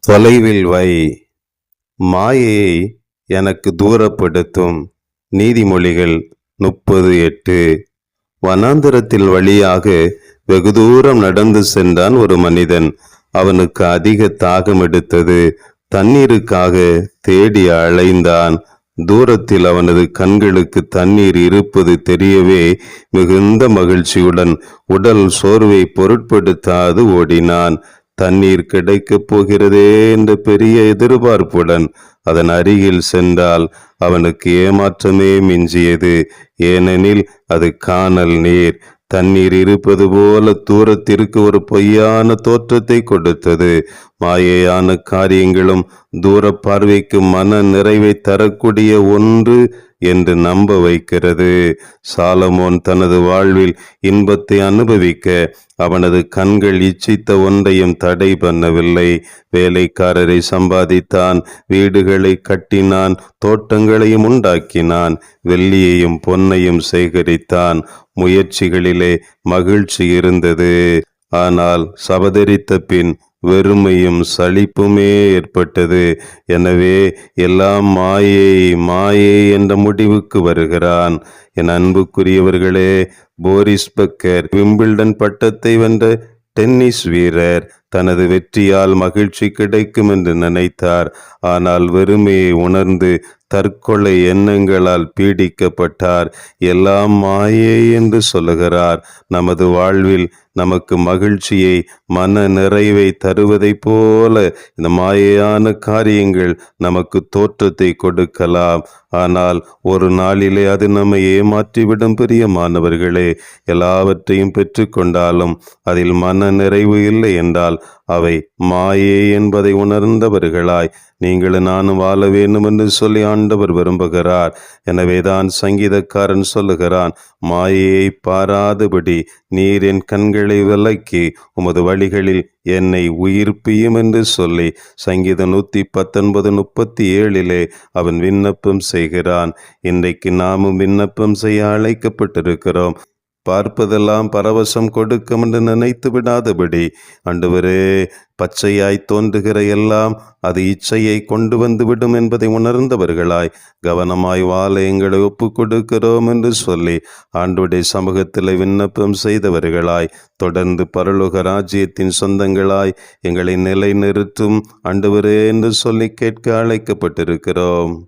தொலைவில் வை. மாயையை எனக்கு தூரப்படுத்தும் நீதிமொழிகள் முப்பது எட்டு. வனாந்திரத்தில் வழியாக வெகு தூரம் நடந்து சென்றான் ஒரு மனிதன். அவனுக்கு அதிக தாகம் எடுத்தது தண்ணீருக்காக தேடி அலைந்தான். தூரத்தில் அவனது கண்களுக்கு தண்ணீர் இருப்பது தெரியவே மிகுந்த மகிழ்ச்சியுடன் உடல் சோர்வை பொருட்படுத்தாது ஓடினான். தண்ணீர் கிடைக்கப் போகிறதே என்ற பெரிய எதிர்பார்ப்புடன் அதன் அருகில் சென்றால் அவனுக்கு ஏமாற்றமே மிஞ்சியது. ஏனெனில் அது காணல் நீர். தண்ணீர் இருப்பது போல தூரத்திற்கு ஒரு பொய்யான தோற்றத்தை கொடுத்தது. மாயையான காரியங்களும் தூர பார்வைக்கு மன நிறைவை தரக்கூடிய ஒன்று என்று நம்ப வைக்கிறது. சாலமோன் தனது வாழ்வில் இன்பத்தை அனுபவிக்க அவனது கண்கள் இச்சித்த ஒன்றையும் தடை பண்ணவில்லை. வேலைக்காரரை சம்பாதித்தான் வீடுகளை கட்டினான் தோட்டங்களையும் உண்டாக்கினான் வெள்ளியையும் பொன்னையும் சேகரித்தான். முயற்சிகளிலே மகிழ்ச்சி இருந்தது. ஆனால் சபதரித்த பின் வெறுமையும் சலிப்புமே ஏற்பட்டது. எனவே எல்லாம் மாயை மாயை என்ற முடிவுக்கு வருகிறான். என் அன்புக்குரியவர்களே போரிஸ் பக்கர் விம்பிள்டன் பட்டத்தை வென்ற டென்னிஸ் வீரர் தனது வெற்றியால் மகிழ்ச்சி கிடைக்கும் என்று நினைத்தார். ஆனால் வெறுமையை உணர்ந்து தற்கொலை எண்ணங்களால் பீடிக்கப்பட்டார். எல்லாம் மாயே என்று சொல்லுகிறார். நமது வாழ்வில் நமக்கு மகிழ்ச்சியை மன நிறைவை தருவதைப் போல இந்த மாயையான காரியங்கள் நமக்கு தோற்றத்தை கொடுக்கலாம். ஆனால் ஒரு நாளிலே அது நம்மை ஏமாற்றிவிடும் பிரியமானவர்களே எல்லாவற்றையும் பெற்றுக்கொண்டாலும் அதில் மன நிறைவு இல்லை என்றால் அவை மாயே என்பதை உணர்ந்தவர்களாய். நீங்கள் நானும் வாழ வேண்டும் என்று சொல்லி ஆண்டவர் விரும்புகிறார். எனவேதான் சங்கீதக்காரன் சொல்லுகிறான் மாயையை பாராதபடி நீர் என் கண்களை விலக்கி உமது வழிகளில் என்னை உயிர்ப்பியும் என்று சொல்லி சங்கீதம் நூற்றி பத்தொன்பது முப்பத்தி ஏழிலே அவன் விண்ணப்பம் செய்கிறான். இன்றைக்கு நாமும் விண்ணப்பம் செய்ய அழைக்கப்பட்டிருக்கிறோம். பார்ப்பதெல்லாம் பரவசம் கொடுக்கும் என்று நினைத்து விடாதபடி. அண்டுவரே பச்சையாய் தோன்றுகிற எல்லாம் அது இச்சையை கொண்டு வந்து விடும் என்பதை உணர்ந்தவர்களாய் கவனமாய் வாழ எங்களை ஒப்பு கொடுக்கிறோம் என்று சொல்லி ஆண்டுடைய சமூகத்தில் விண்ணப்பம் செய்தவர்களாய் தொடர்ந்து பரலோக ராஜ்யத்தின் சொந்தங்களாய் எங்களை நிலைநிறுத்தும் ஆண்டவரே என்று சொல்லி கேட்க அழைக்கப்பட்டிருக்கிறோம்.